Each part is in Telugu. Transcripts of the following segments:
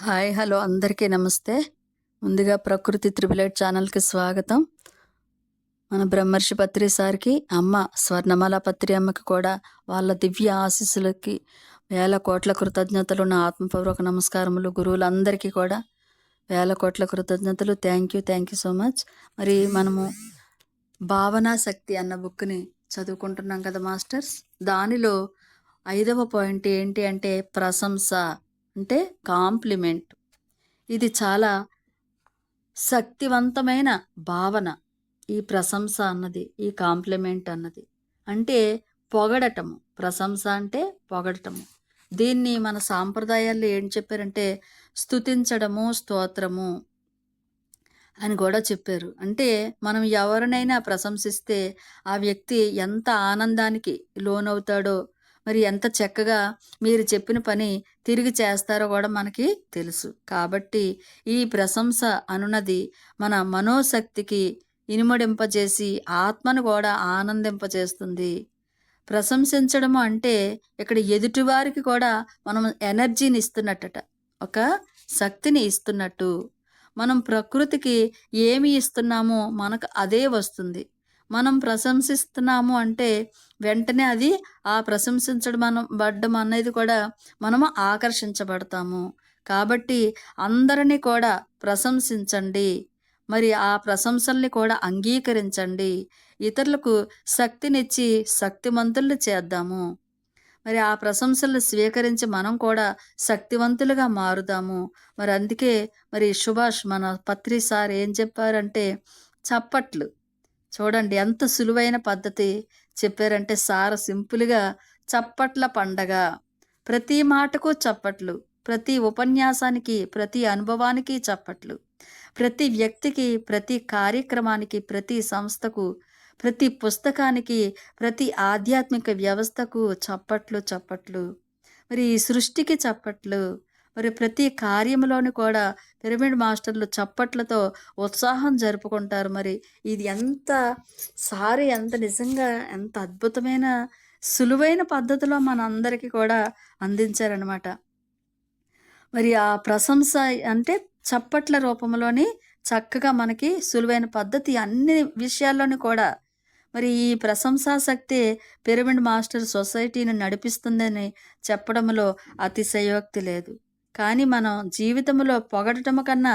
హాయ్ హలో అందరికీ నమస్తే. ముందుగా ప్రకృతి త్రిబులైట్ ఛానల్కి స్వాగతం. మన బ్రహ్మర్షి పత్రి సార్కి అమ్మ స్వర్ణమాల పత్రి అమ్మకి కూడా వాళ్ళ దివ్య ఆశీస్సులకి వేల కోట్ల కృతజ్ఞతలు నా ఆత్మపూర్వక నమస్కారములు గురువులందరికీ కూడా. వేల కోట్ల కృతజ్ఞతలు. Thank you thank you so much. మరి మనము భావనా శక్తి అన్న బుక్ని చదువుకుంటున్నాం కదా మాస్టర్స్. దానిలో ఐదవ పాయింట్ ఏంటి అంటే ప్రశంస. అంటే కాంప్లిమెంట్. ఇది చాలా శక్తివంతమైన భావన ఈ ప్రశంస అన్నది ఈ కాంప్లిమెంట్ అన్నది. అంటే పొగడటము ప్రశంస అంటే పొగడటము. దీన్ని మన సాంప్రదాయాల్లో ఏం చెప్పారంటే స్తుతించడము స్తోత్రము అని కూడా చెప్పారు. అంటే మనం ఎవరినైనా ప్రశంసిస్తే ఆ వ్యక్తి ఎంత ఆనందానికి లోనవుతాడో మరి ఎంత చక్కగా మీరు చెప్పిన పని తిరిగి చేస్తారో కూడా మనకి తెలుసు. కాబట్టి ఈ ప్రశంస అనున్నది మన మనోశక్తికి ఇనుమడింపజేసి ఆత్మను కూడా ఆనందింపజేస్తుంది. ప్రశంసించడము అంటే ఇక్కడ ఎదుటివారికి కూడా మనం ఎనర్జీని ఇస్తున్నట్టట ఒక శక్తిని ఇస్తున్నట్టు. మనం ప్రకృతికి ఏమి ఇస్తున్నామో మనకు అదే వస్తుంది. మనం ప్రశంసిస్తున్నాము అంటే వెంటనే అది ఆ ప్రశంసించడం మనం పడ్డం అనేది కూడా మనము ఆకర్షించబడతాము. కాబట్టి అందరినీ కూడా ప్రశంసించండి. మరి ఆ ప్రశంసల్ని కూడా అంగీకరించండి. ఇతరులకు శక్తినిచ్చి శక్తిమంతుల్ని చేద్దాము. మరి ఆ ప్రశంసలను స్వీకరించి మనం కూడా శక్తివంతులుగా మారుదాము. మరి అందుకే మరి సుభాష్ మన పత్రి సార్ ఏం చెప్పారంటే చప్పట్లు చూడండి ఎంత సులువైన పద్ధతి చెప్పారంటే సార్ సింపుల్గా చప్పట్ల పండగ. ప్రతి మాటకు చప్పట్లు ప్రతి ఉపన్యాసానికి ప్రతి అనుభవానికి చప్పట్లు ప్రతి వ్యక్తికి ప్రతి కార్యక్రమానికి ప్రతి సంస్థకు ప్రతి పుస్తకానికి ప్రతి ఆధ్యాత్మిక వ్యవస్థకు చప్పట్లు చప్పట్లు. మరి ఈ సృష్టికి చప్పట్లు మరి ప్రతి కార్యంలోని కూడా పిరమిడ్ మాస్టర్లు చప్పట్లతో ఉత్సాహం జరుపుకుంటారు. మరి ఇది ఎంత సారి ఎంత నిజంగా ఎంత అద్భుతమైన సులువైన పద్ధతిలో మనందరికీ కూడా అందించారనమాట మరి ఆ ప్రశంస అంటే చప్పట్ల రూపంలోని చక్కగా మనకి సులువైన పద్ధతి అన్ని విషయాల్లోని కూడా మరి ఈ ప్రశంసా శక్తి పిరమిడ్ మాస్టర్ సొసైటీని నడిపిస్తుందని చెప్పడంలో అతిశయోక్తి లేదు. కానీ మనం జీవితంలో పొగడటము కన్నా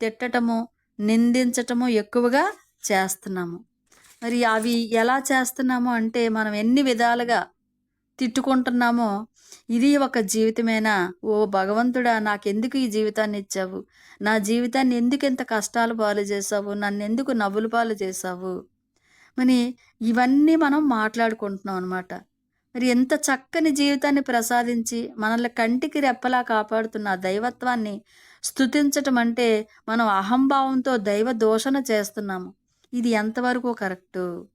తిట్టటము నిందించటము ఎక్కువగా చేస్తున్నాము. మరి అవి ఎలా చేస్తున్నాము అంటే మనం ఎన్ని విధాలుగా తిట్టుకుంటున్నామో ఇది ఒక జీవితమేనా? ఓ భగవంతుడా నాకెందుకు ఈ జీవితాన్ని ఇచ్చావు? నా జీవితాన్ని ఎందుకు ఇంత కష్టాలు పాలు చేసావు నన్ను ఎందుకు నవ్వులు పాలు చేసావు మరి ఇవన్నీ మనం మాట్లాడుకుంటున్నాం అనమాట మరి ఎంత చక్కని జీవితాన్ని ప్రసాదించి మనల్ని కంటికి రెప్పలా కాపాడుతున్న దైవత్వాన్ని స్థుతించటం అంటే మనం అహంభావంతో దైవ దోషణ చేస్తున్నాము. ఇది ఎంతవరకు కరెక్టు?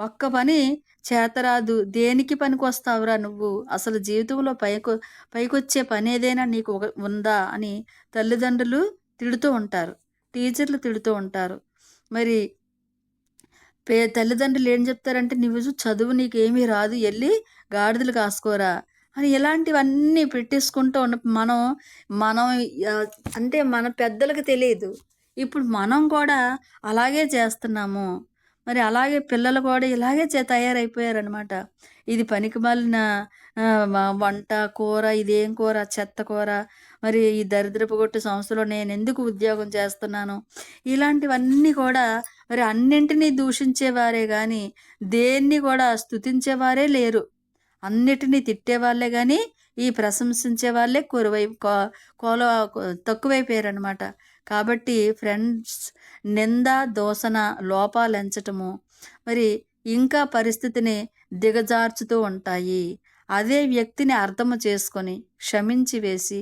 ఒక్క పని చేతరాదు. దేనికి పనికొస్తావురా నువ్వు? అసలు జీవితంలో పైకి పైకొచ్చే పని ఏదైనా నీకు ఒక- ఉందా అని తల్లిదండ్రులు తిడుతూ ఉంటారు. టీచర్లు తిడుతూ ఉంటారు. మరి పే తల్లిదండ్రులు ఏం చెప్తారంటే నువ్వు చదువు నీకేమీ రాదు వెళ్ళి గాడిదలు కాసుకోరా అని ఇలాంటివన్నీ పెట్టేసుకుంటూ ఉన్న మనం మనం అంటే మన పెద్దలకు తెలియదు. ఇప్పుడు మనం కూడా అలాగే చేస్తున్నాము. మరి అలాగే పిల్లలు కూడా ఇలాగే చే తయారైపోయారనమాట ఇది పనికిమాలిన వంట కూర ఇదేం కూర చెత్త కూర మరి ఈ దరిద్రపు కొట్టు సంస్థలో నేను ఎందుకు ఉద్యోగం చేస్తున్నాను? ఇలాంటివన్నీ కూడా మరి అన్నింటినీ దూషించేవారే కానీ దేన్ని కూడా స్తుతించేవారే లేరు. అన్నిటినీ తిట్టేవాళ్ళే కానీ ఈ ప్రశంసించే వాళ్ళే కురువై కో- కోల తక్కువైపోయారనమాట కాబట్టి ఫ్రెండ్స్ నింద దోసన లోపాలు ఎంచటము మరి ఇంకా పరిస్థితిని దిగజార్చుతూ ఉంటాయి. అదే వ్యక్తిని అర్థము చేసుకొని క్షమించి వేసి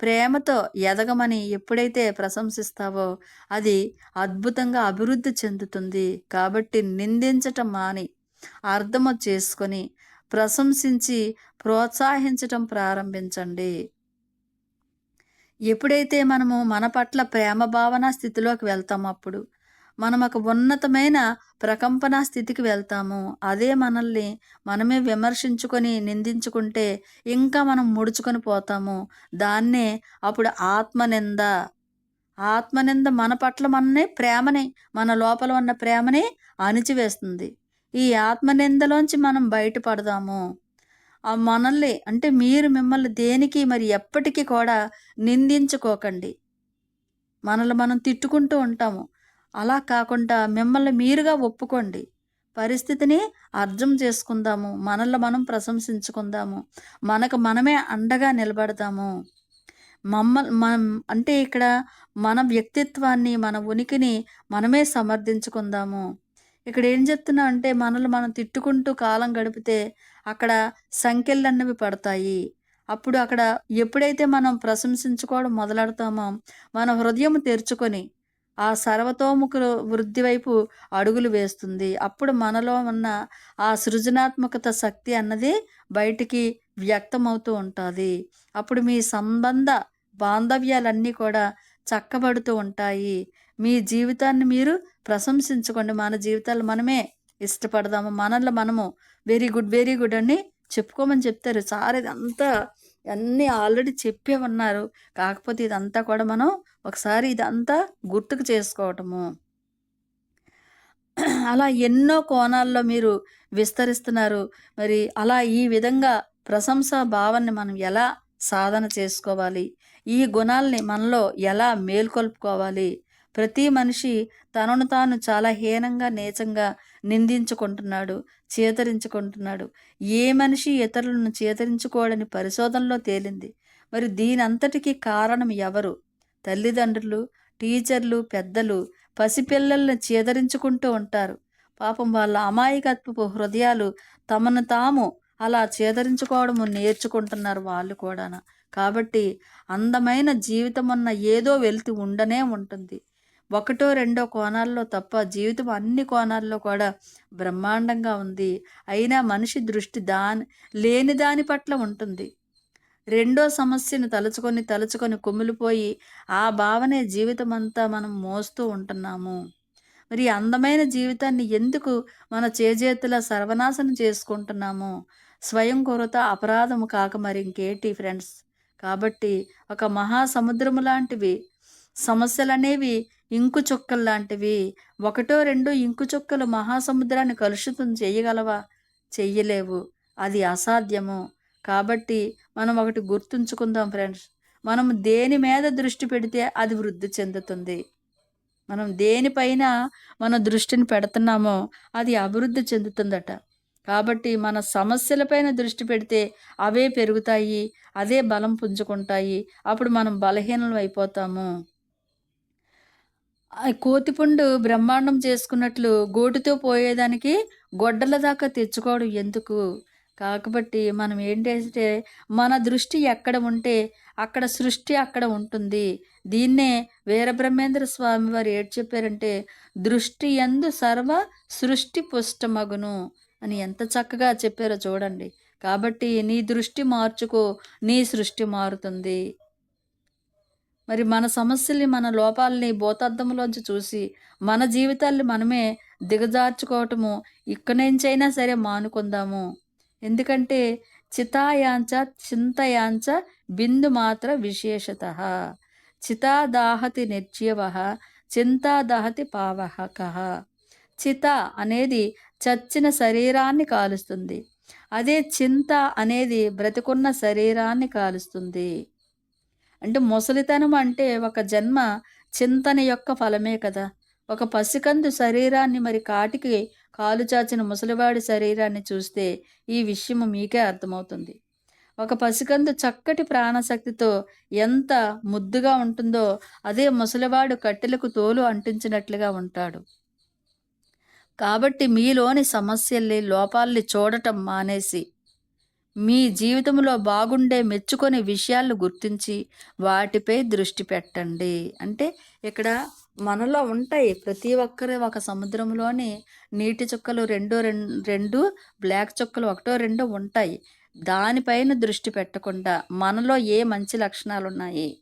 ప్రేమతో ఎదగమని ఎప్పుడైతే ప్రశంసిస్తావో అది అద్భుతంగా అభివృద్ధి చెందుతుంది. కాబట్టి నిందించటం మాని అర్థము చేసుకొని ప్రశంసించి ప్రోత్సహించటం ప్రారంభించండి. ఎప్పుడైతే మనము మన పట్ల ప్రేమ భావన స్థితిలోకి వెళ్తామో అప్పుడు మనం ఒక ఉన్నతమైన ప్రకంపన స్థితికి వెళ్తాము. అదే మనల్ని మనమే విమర్శించుకొని నిందించుకుంటే ఇంకా మనం ముడుచుకొని పోతాము. దాన్నే అప్పుడు ఆత్మనింద. ఆత్మనింద మన పట్ల మననే ప్రేమని మన లోపల ఉన్న ప్రేమని అణిచివేస్తుంది. ఈ ఆత్మనిందలోంచి మనం బయటపడదాము. ఆ మనల్ని అంటే మీరు మిమ్మల్ని దేనికి మరి ఎప్పటికీ కూడా నిందించుకోకండి. మనల్ని మనం తిట్టుకుంటూ ఉంటాము. అలా కాకుండా మిమ్మల్ని మీరుగా ఒప్పుకోండి. పరిస్థితిని అర్థం చేసుకుందాము. మనల్ని మనం ప్రశంసించుకుందాము. మనకు మనమే అండగా నిలబడతాము. మమ్మ మనం అంటే ఇక్కడ మన వ్యక్తిత్వాన్ని మన ఉనికిని మనమే సమర్థించుకుందాము. ఇక్కడ ఏం చెప్తున్నా అంటే మనల్ని మనం తిట్టుకుంటూ కాలం గడిపితే అక్కడ సంఖ్యలన్నవి పడతాయి. అప్పుడు అక్కడ ఎప్పుడైతే మనం ప్రశంసించుకోవడం మొదలెడతామో మన హృదయం తెరుచుకొని ఆ సర్వతోముఖ వృద్ధి వైపు అడుగులు వేస్తుంది. అప్పుడు మనలో ఉన్న ఆ సృజనాత్మకత శక్తి అన్నది బయటికి వ్యక్తమవుతూ ఉంటుంది. అప్పుడు మీ సంబంధ బాంధవ్యాలన్నీ కూడా చక్కబడుతూ ఉంటాయి. మీ జీవితాన్ని మీరు ప్రశంసించుకోండి. మన జీవితాలు మనమే ఇష్టపడదాము. మనల్ని మనము వెరీ గుడ్ వెరీ గుడ్ అని చెప్పుకోమని చెప్తారు. సార్ ఇదంతా అన్నీ ఆల్రెడీ చెప్పే ఉన్నారు. కాకపోతే ఇదంతా కూడా మనం ఒకసారి ఇదంతా గుర్తుకు చేసుకోవటము. అలా ఎన్నో కోణాల్లో మీరు విస్తరిస్తున్నారు. మరి అలా ఈ విధంగా ప్రశంసా భావాన్ని మనం ఎలా సాధన చేసుకోవాలి? ఈ గుణాల్ని మనలో ఎలా మేల్కొల్పుకోవాలి? ప్రతి మనిషి తనను తాను చాలా హీనంగా నీచంగా నిందించుకుంటున్నాడు చేతరించుకుంటున్నాడు. ఏ మనిషి ఇతరులను చేతరించుకోవడని పరిశోధనలో తేలింది? మరి దీనంతటికీ కారణం ఎవరు? తల్లిదండ్రులు టీచర్లు పెద్దలు పసిపిల్లల్ని చేదరించుకుంటూ ఉంటారు. పాపం వాళ్ళ అమాయకత్వపు హృదయాలు తమను తాము అలా చేదరించుకోవడము నేర్చుకుంటున్నారు వాళ్ళు కూడా కాబట్టి అందమైన జీవితం అన్న ఏదో వెళ్తూ ఉండనే ఉంటుంది. ఒకటో రెండో కోణాల్లో తప్ప జీవితం అన్ని కోణాల్లో కూడా బ్రహ్మాండంగా ఉంది. అయినా మనిషి దృష్టి దాని లేని దాని పట్ల ఉంటుంది. రెండో సమస్యను తలుచుకొని తలుచుకొని కుమిలిపోయి ఆ భావనే జీవితం అంతా మనం మోస్తూ ఉంటున్నాము. మరి అందమైన జీవితాన్ని ఎందుకు మన చేజేతుల సర్వనాశనం చేసుకుంటున్నాము? స్వయం కొరత అపరాధము కాక మరి ఇంకేటి ఫ్రెండ్స్? కాబట్టి ఒక మహాసముద్రము లాంటివి సమస్యలనేవి ఇంకు చుక్కలు లాంటివి ఒకటో రెండు ఇంకు చుక్కలు మహాసముద్రాన్ని కలుషితం చేయగలవా? చెయ్యలేవు. అది అసాధ్యము. కాబట్టి మనం ఒకటి గుర్తుంచుకుందాం ఫ్రెండ్స్. మనం దేని మీద దృష్టి పెడితే అది వృద్ధి చెందుతుంది. మనం దేనిపైన మన దృష్టిని పెడుతున్నామో అది అభివృద్ధి చెందుతుందట. కాబట్టి మన సమస్యలపైన దృష్టి పెడితే అవే పెరుగుతాయి అదే బలం పుంజుకుంటాయి. అప్పుడు మనం బలహీనలు అయిపోతాము. కోతిపుండు బ్రహ్మాండం చేసుకున్నట్లు గోటుతో పోయేదానికి గొడ్డల దాకా తెచ్చుకోవడం ఎందుకు? కాబట్టి మనం ఏంటంటే మన దృష్టి ఎక్కడ ఉంటే అక్కడ సృష్టి అక్కడ ఉంటుంది. దీన్నే వీరబ్రహ్మేంద్ర స్వామి వారు ఏడు చెప్పారంటే దృష్టి ఎందు సర్వ సృష్టి పుష్టమగును అని ఎంత చక్కగా చెప్పారో చూడండి. కాబట్టి నీ దృష్టి మార్చుకో నీ సృష్టి మారుతుంది. మరి మన సమస్యల్ని మన లోపాలని భూతార్థంలోంచి చూసి మన జీవితాల్ని మనమే దిగజార్చుకోవటము ఇక్కడి నుంచైనా సరే మానుకుందాము. ఎందుకంటే చితాయాంచ చింతయాంచ బిందు మాత్ర విశేషత. చితాదాహతి నిర్జీవ చింతాదాహతి పావహక. చిత అనేది చచ్చిన శరీరాన్ని కాలుస్తుంది. అదే చింత అనేది బ్రతికున్న శరీరాన్ని కాలుస్తుంది. అంటే ముసలితనం అంటే ఒక జన్మ చింతన యొక్క ఫలమే కదా. ఒక పసికందు శరీరాన్ని మరి కాటికి కాలు చాచిన ముసలివాడి శరీరాన్ని చూస్తే ఈ విషయం మీకే అర్థమవుతుంది. ఒక పసికందు చక్కటి ప్రాణశక్తితో ఎంత ముద్దుగా ఉంటుందో అదే ముసలివాడు కట్టెలకు తోలు అంటించినట్లుగా ఉంటాడు. కాబట్టి మీలోని సమస్యల్ని లోపాల్ని చూడటం మానేసి మీ జీవితంలో బాగుండే మెచ్చుకొని విషయాలను గుర్తించి వాటిపై దృష్టి పెట్టండి. అంటే ఇక్కడ మనలో ఉంటాయి. ప్రతి ఒక్కరి ఒక సముద్రంలోని నీటి చుక్కలు రెండు రెండు బ్లాక్ చుక్కలు ఒకటో రెండో ఉంటాయి. దానిపైన దృష్టి పెట్టకుండా మనలో ఏ మంచి లక్షణాలు ఉన్నాయి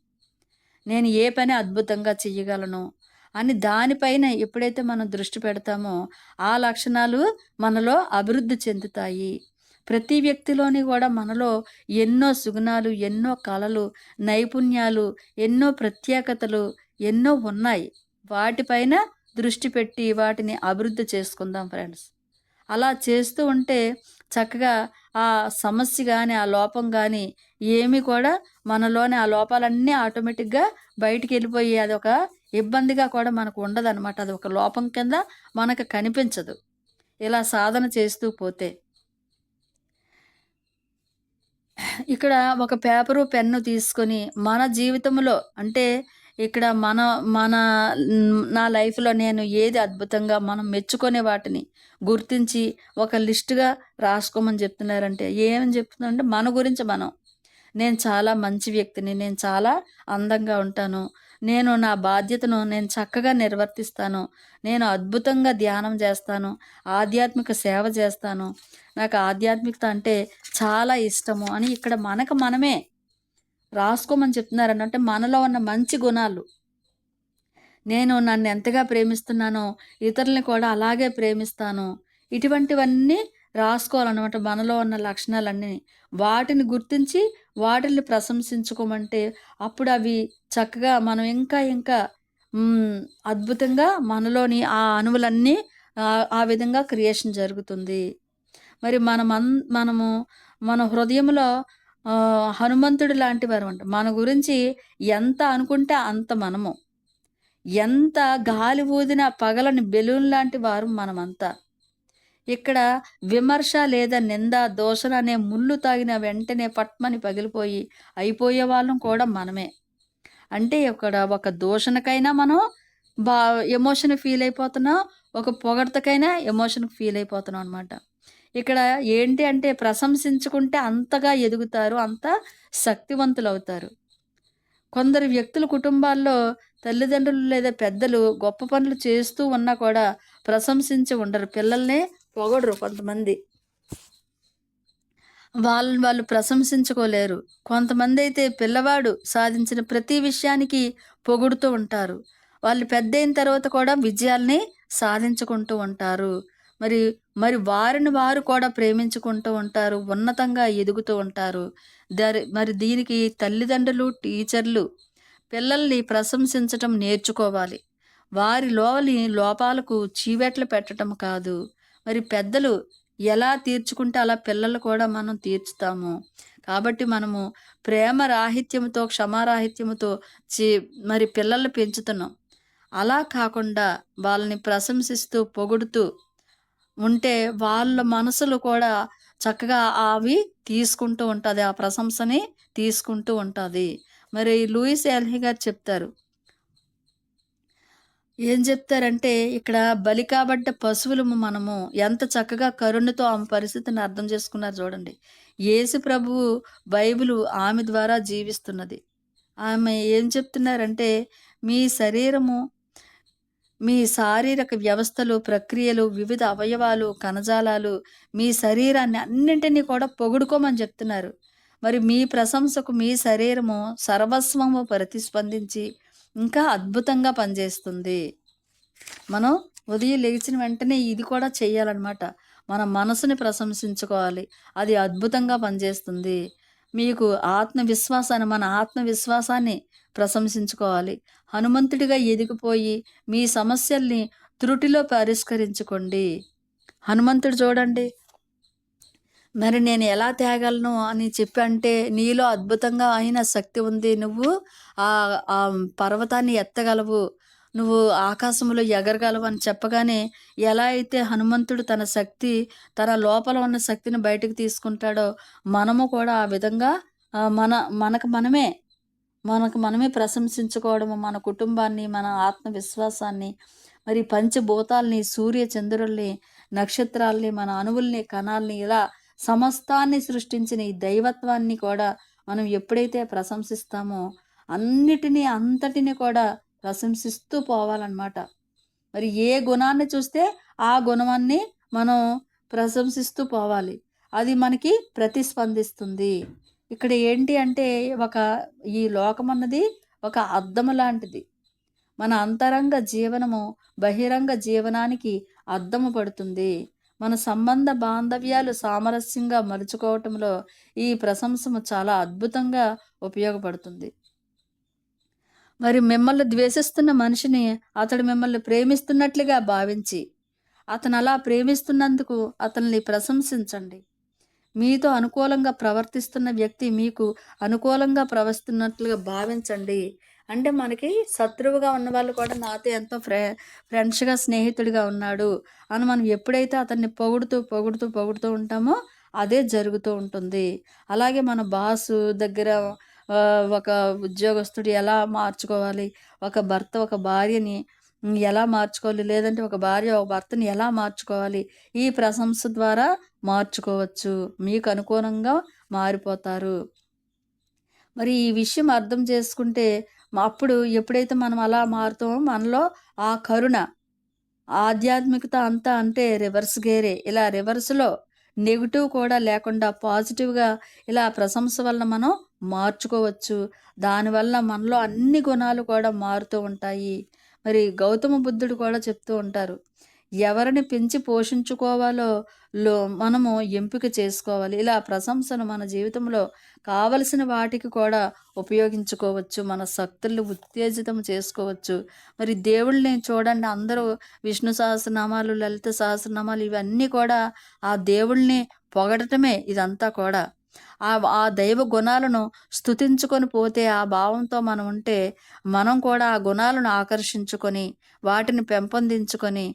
నేను ఏ పని అద్భుతంగా చెయ్యగలను? అని దానిపైన ఎప్పుడైతే మనం దృష్టి పెడతామో ఆ లక్షణాలు మనలో అభివృద్ధి చెందుతాయి. ప్రతి వ్యక్తిలోని కూడా మనలో ఎన్నో సుగుణాలు ఎన్నో కళలు నైపుణ్యాలు ఎన్నో ప్రత్యేకతలు ఎన్నో ఉన్నాయి. వాటిపైన దృష్టి పెట్టి వాటిని అభివృద్ధి చేసుకుందాం ఫ్రెండ్స్ అలా చేస్తూ ఉంటే చక్కగా ఆ సమస్య కానీ ఆ లోపం కానీ ఏమి కూడా మనలోని ఆ లోపాలన్నీ ఆటోమేటిక్గా బయటికి వెళ్ళిపోయి అది ఒక ఇబ్బందిగా కూడా మనకు ఉండదన్నమాట. అది ఒక లోపం కింద మనకు కనిపించదు. ఇలా సాధన చేస్తూ పోతే. ఇక్కడ ఒక పేపరు పెన్ను తీసుకొని మన జీవితంలో అంటే ఇక్కడ మన మన నా లైఫ్లో నేను ఏది అద్భుతంగా మనం మెచ్చుకునే వాటిని గుర్తించి ఒక లిస్టుగా రాసుకోమని చెప్తున్నారంటే ఏమని చెప్తున్నారంటే మన గురించి మనం. నేను చాలా మంచి వ్యక్తిని నేను చాలా అందంగా ఉంటాను. నేను నా బాధ్యతను నేను చక్కగా నిర్వర్తిస్తాను. నేను అద్భుతంగా ధ్యానం చేస్తాను. ఆధ్యాత్మిక సేవ చేస్తాను. నాకు ఆధ్యాత్మికత అంటే చాలా ఇష్టము అని ఇక్కడ మనకు మనమే రాసుకోమని చెప్తున్నారు అంటే మనలో ఉన్న మంచి గుణాలు. నేను నన్ను ఎంతగా ప్రేమిస్తున్నానో ఇతరుల్ని కూడా అలాగే ప్రేమిస్తాను ఇటువంటివన్నీ రాసుకోవాలన్నమాట మనలో ఉన్న లక్షణాలన్నీ. వాటిని గుర్తించి వాటిని ప్రశంసించుకోమంటే అప్పుడు అవి చక్కగా మనం ఇంకా ఇంకా అద్భుతంగా మనలోని ఆ అణువులన్నీ ఆ- విధంగా క్రియేషన్ జరుగుతుంది. మరి మనం అన్ మనము మన హృదయంలో హనుమంతుడు లాంటి వారు అంట మన గురించి ఎంత అనుకుంటే అంత మనము. ఎంత గాలి ఊదిన పగలని బెలూన్ లాంటి వారు మనమంతా. ఇక్కడ విమర్శ లేదా నింద దోషణ అనే ముళ్ళు తాగిన వెంటనే పట్మని పగిలిపోయి అయిపోయే వాళ్ళం కూడా మనమే. అంటే ఇక్కడ ఒక దూషణకైనా మనం బా ఎమోషన్ ఫీల్ అయిపోతున్నాం ఒక పొగడ్తకైనా ఎమోషన్ ఫీల్ అయిపోతున్నాం అనమాట ఇక్కడ ఏంటి అంటే ప్రశంసించుకుంటే అంతగా ఎదుగుతారు అంత శక్తివంతులు అవుతారు కొందరు వ్యక్తుల కుటుంబాల్లో తల్లిదండ్రులు లేదా పెద్దలు గొప్ప పనులు చేస్తూ ఉన్నా కూడా ప్రశంసించి ఉండరు పిల్లల్ని పొగడరు కొంతమంది. వాళ్ళని వాళ్ళు ప్రశంసించుకోలేరు. కొంతమంది అయితే పిల్లవాడు సాధించిన ప్రతి విషయానికి పొగుడుతూ ఉంటారు. వాళ్ళు పెద్ద అయిన తర్వాత కూడా విజయాల్ని సాధించుకుంటూ ఉంటారు. మరి మరి వారిని వారు కూడా ప్రేమించుకుంటూ ఉంటారు ఉన్నతంగా ఎదుగుతూ ఉంటారు. దరి మరి దీనికి తల్లిదండ్రులు టీచర్లు పిల్లల్ని ప్రశంసించటం నేర్చుకోవాలి. వారి లోని లోపాలకు చీవెట్లు పెట్టడం కాదు. మరి పెద్దలు ఎలా తీర్చుకుంటే అలా పిల్లలు కూడా మనం తీర్చుతాము. కాబట్టి మనము ప్రేమ రాహిత్యముతో క్షమారాహిత్యముతో చి మరి పిల్లల్ని పెంచుతున్నాం. అలా కాకుండా వాళ్ళని ప్రశంసిస్తూ పొగుడుతూ ఉంటే వాళ్ళ మనసులు కూడా చక్కగా అవి తీసుకుంటూ ఉంటుంది ఆ ప్రశంసని తీసుకుంటూ ఉంటుంది. మరి లూయిస్ ఎల్హి గారు చెప్తారు. ఏం చెప్తారంటే ఇక్కడ బలి కాబడ్డ పశువులము మనము ఎంత చక్కగా కరుణతో ఆమె పరిస్థితిని అర్థం చేసుకున్నారు చూడండి. యేసు ప్రభువు బైబిల్ ఆమె ద్వారా జీవిస్తున్నది. ఆమె ఏం చెప్తున్నారంటే మీ శరీరము మీ శారీరక వ్యవస్థలు ప్రక్రియలు వివిధ అవయవాలు కణజాలాలు మీ శరీరాన్ని అన్నింటినీ కూడా పొగుడుకోమని చెప్తున్నారు. మరి మీ ప్రశంసకు మీ శరీరము సర్వస్వము ప్రతిస్పందించి ఇంకా అద్భుతంగా పనిచేస్తుంది. మనం ఉదయం లేచిన వెంటనే ఇది కూడా చేయాలన్నమాట మన మనసుని ప్రశంసించుకోవాలి. అది అద్భుతంగా పనిచేస్తుంది. మీకు ఆత్మవిశ్వాసాన్ని మన ఆత్మవిశ్వాసాన్ని ప్రశంసించుకోవాలి. హనుమంతుడిగా ఎదిగిపోయి మీ సమస్యల్ని త్రుటిలో పరిష్కరించుకోండి. హనుమంతుడు చూడండి. మరి నేను ఎలా తేగలను అని చెప్పి అంటే నీలో అద్భుతంగా అయిన శక్తి ఉంది. నువ్వు ఆ ఆ పర్వతాన్ని ఎత్తగలవు. నువ్వు ఆకాశంలో ఎగరగలవు అని చెప్పగానే ఎలా అయితే హనుమంతుడు తన శక్తి తన లోపల ఉన్న శక్తిని బయటకు తీసుకుంటాడో మనము కూడా ఆ విధంగా మన మనకు మనమే మనకు మనమే ప్రశంసించుకోవడము మన కుటుంబాన్ని మన ఆత్మవిశ్వాసాన్ని మరి పంచభూతాల్ని సూర్య చంద్రుల్ని నక్షత్రాల్ని మన అణువుల్ని కణాల్ని ఇలా సమస్తాన్ని సృష్టించిన ఈ దైవత్వాన్ని కూడా మనం ఎప్పుడైతే ప్రశంసిస్తామో అన్నిటినీ అంతటిని కూడా ప్రశంసిస్తూ పోవాలన్నమాట. మరి ఏ గుణాన్ని చూస్తే ఆ గుణాన్ని మనం ప్రశంసిస్తూ పోవాలి. అది మనకి ప్రతిస్పందిస్తుంది. ఇక్కడ ఏంటి అంటే ఒక ఈ లోకం అన్నది ఒక అద్దము లాంటిది. మన అంతరంగ జీవనము బహిరంగ జీవనానికి అద్దము పడుతుంది. మన సంబంధ బాంధవ్యాలు సామరస్యంగా మలుచుకోవటంలో ఈ ప్రశంసము చాలా అద్భుతంగా ఉపయోగపడుతుంది. మరి మిమ్మల్ని ద్వేషిస్తున్న మనిషిని అతడు మిమ్మల్ని ప్రేమిస్తున్నట్లుగా భావించి అతను అలా ప్రేమిస్తున్నందుకు అతన్ని ప్రశంసించండి. మీతో అనుకూలంగా ప్రవర్తిస్తున్న వ్యక్తి మీకు అనుకూలంగా ప్రవర్తిస్తున్నట్లుగా భావించండి. అంటే మనకి శత్రువుగా ఉన్న వాళ్ళు కూడా నాతో ఎంతో ఫ్రె ఫ్రెండ్స్గా స్నేహితుడిగా ఉన్నాడు అని మనం ఎప్పుడైతే అతన్ని పొగుడుతూ పొగుడుతూ పొగుడుతూ ఉంటామో అదే జరుగుతూ ఉంటుంది. అలాగే మన బాసు దగ్గర ఒక ఉద్యోగస్తుడు ఎలా మార్చుకోవాలి? ఒక భర్త ఒక భార్యని ఎలా మార్చుకోవాలి? లేదంటే ఒక భార్య ఒక భర్తని ఎలా మార్చుకోవాలి? ఈ ప్రశంస ద్వారా మార్చుకోవచ్చు. మీకు అనుకూలంగా మారిపోతారు. మరి ఈ విషయం అర్థం చేసుకుంటే అప్పుడు ఎప్పుడైతే మనం అలా మారుతామో మనలో ఆ కరుణ ఆధ్యాత్మికత అంతా అంటే రివర్స్ గేరే. ఇలా రివర్స్లో నెగిటివ్ కూడా లేకుండా పాజిటివ్గా ఇలా ప్రశంస వల్ల మనం మార్చుకోవచ్చు. దానివల్ల మనలో అన్ని గుణాలు కూడా మారుతూ ఉంటాయి. మరి గౌతమ బుద్ధుడు కూడా చెప్తూ ఉంటారు. ఎవరిని పెంచి పోషించుకోవాలో లో మనము ఎంపిక చేసుకోవాలి. ఇలా ప్రశంసను మన జీవితంలో కావలసిన వాటికి కూడా ఉపయోగించుకోవచ్చు. మన శక్తులు ఉత్తేజితం చేసుకోవచ్చు. మరి దేవుళ్ళని చూడండి. అందరూ విష్ణు సహస్రనామాలు లలిత సహస్రనామాలు ఇవన్నీ కూడా ఆ దేవుళ్ళని పొగడటమే ఇదంతా కూడా. ఆ ఆ దైవ గుణాలను స్థుతించుకొని పోతే ఆ భావంతో మనం ఉంటే మనం కూడా ఆ గుణాలను ఆకర్షించుకొని వాటిని పెంపొందించుకొని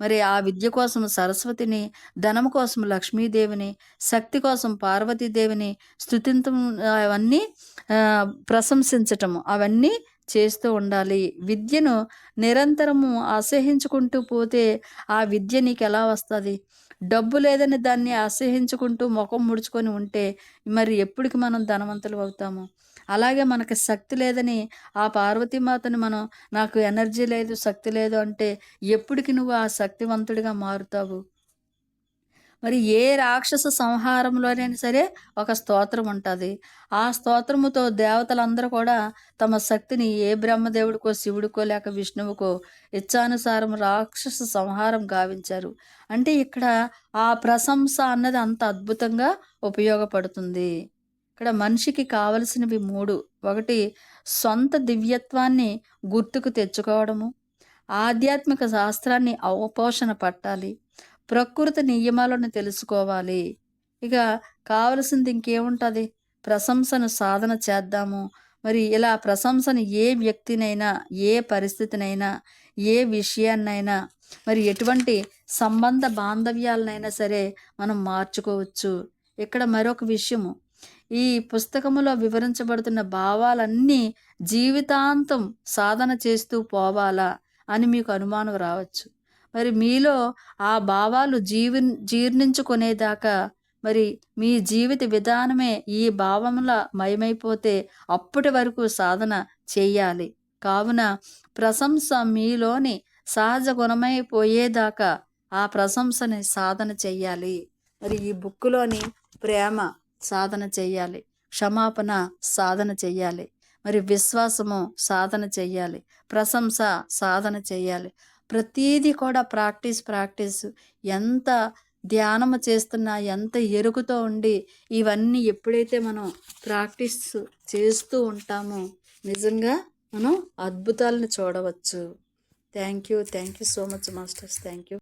మరి ఆ విద్య కోసం సరస్వతిని ధనము కోసం లక్ష్మీదేవిని శక్తి కోసం పార్వతీదేవిని స్థుతించం అవన్నీ ప్రశంసించటం అవన్నీ చేస్తూ ఉండాలి. విద్యను నిరంతరము అసహించుకుంటూ పోతే ఆ విద్య నీకు ఎలా వస్తుంది? డబ్బు లేదని దాన్ని అసహించుకుంటూ ముఖం ముడుచుకొని ఉంటే మరి ఎప్పటికి మనం ధనవంతులు అవుతాము? అలాగే మనకి శక్తి లేదని ఆ పార్వతీమాతను మనం నాకు ఎనర్జీ లేదు శక్తి లేదు అంటే ఎప్పటికి నువ్వు ఆ శక్తివంతుడిగా మారుతావు? మరి ఏ రాక్షస సంహారంలోనైనా సరే ఒక స్తోత్రం ఉంటుంది. ఆ స్తోత్రముతో దేవతలందరూ కూడా తమ శక్తిని ఏ బ్రహ్మదేవుడికో శివుడికో లేక విష్ణువుకో ఇచ్చానుసారం రాక్షస సంహారం గావించారు. అంటే ఇక్కడ ఆ ప్రశంస అన్నది అంత అద్భుతంగా ఉపయోగపడుతుంది. ఇక్కడ మనిషికి కావలసినవి మూడు. ఒకటి సొంత దివ్యత్వాన్ని గుర్తుకు తెచ్చుకోవడము. ఆధ్యాత్మిక శాస్త్రాన్ని అవపోషణ పట్టాలి. ప్రకృతి నియమాలను తెలుసుకోవాలి. ఇక కావలసింది ఇంకేముంటుంది? ప్రశంసను సాధన చేద్దాము. మరి ఇలా ప్రశంసను ఏ వ్యక్తినైనా ఏ పరిస్థితినైనా ఏ విషయాన్నైనా మరి ఎటువంటి సంబంధ బాంధవ్యాలనైనా సరే మనం మార్చుకోవచ్చు. ఇక్కడ మరొక విషయము. ఈ పుస్తకములో వివరించబడుతున్న భావాలన్నీ జీవితాంతం సాధన చేస్తూ పోవాలా అని మీకు అనుమానం రావచ్చు. మరి మీలో ఆ భావాలు జీవి జీర్ణించుకునేదాకా మరి మీ జీవిత విధానమే ఈ భావముల మయమైపోతే అప్పటి వరకు సాధన చేయాలి. కావున ప్రశంస మీలోని సహజ గుణమైపోయేదాకా ఆ ప్రశంసని సాధన చెయ్యాలి. మరి ఈ బుక్కులోని ప్రేమ సాధన చెయ్యాలి. క్షమాపణ సాధన చెయ్యాలి. మరి విశ్వాసము సాధన చెయ్యాలి. ప్రశంస సాధన చెయ్యాలి. ప్రతీది కూడా ప్రాక్టీస్ ప్రాక్టీస్. ఎంత ధ్యానము చేస్తున్నా ఎంత ఎరుగుతో ఉండి ఇవన్నీ ఎప్పుడైతే మనం ప్రాక్టీస్ చేస్తూ ఉంటామో నిజంగా మనం అద్భుతాలను చూడవచ్చు. Thank you thank you so much masters. Thank you.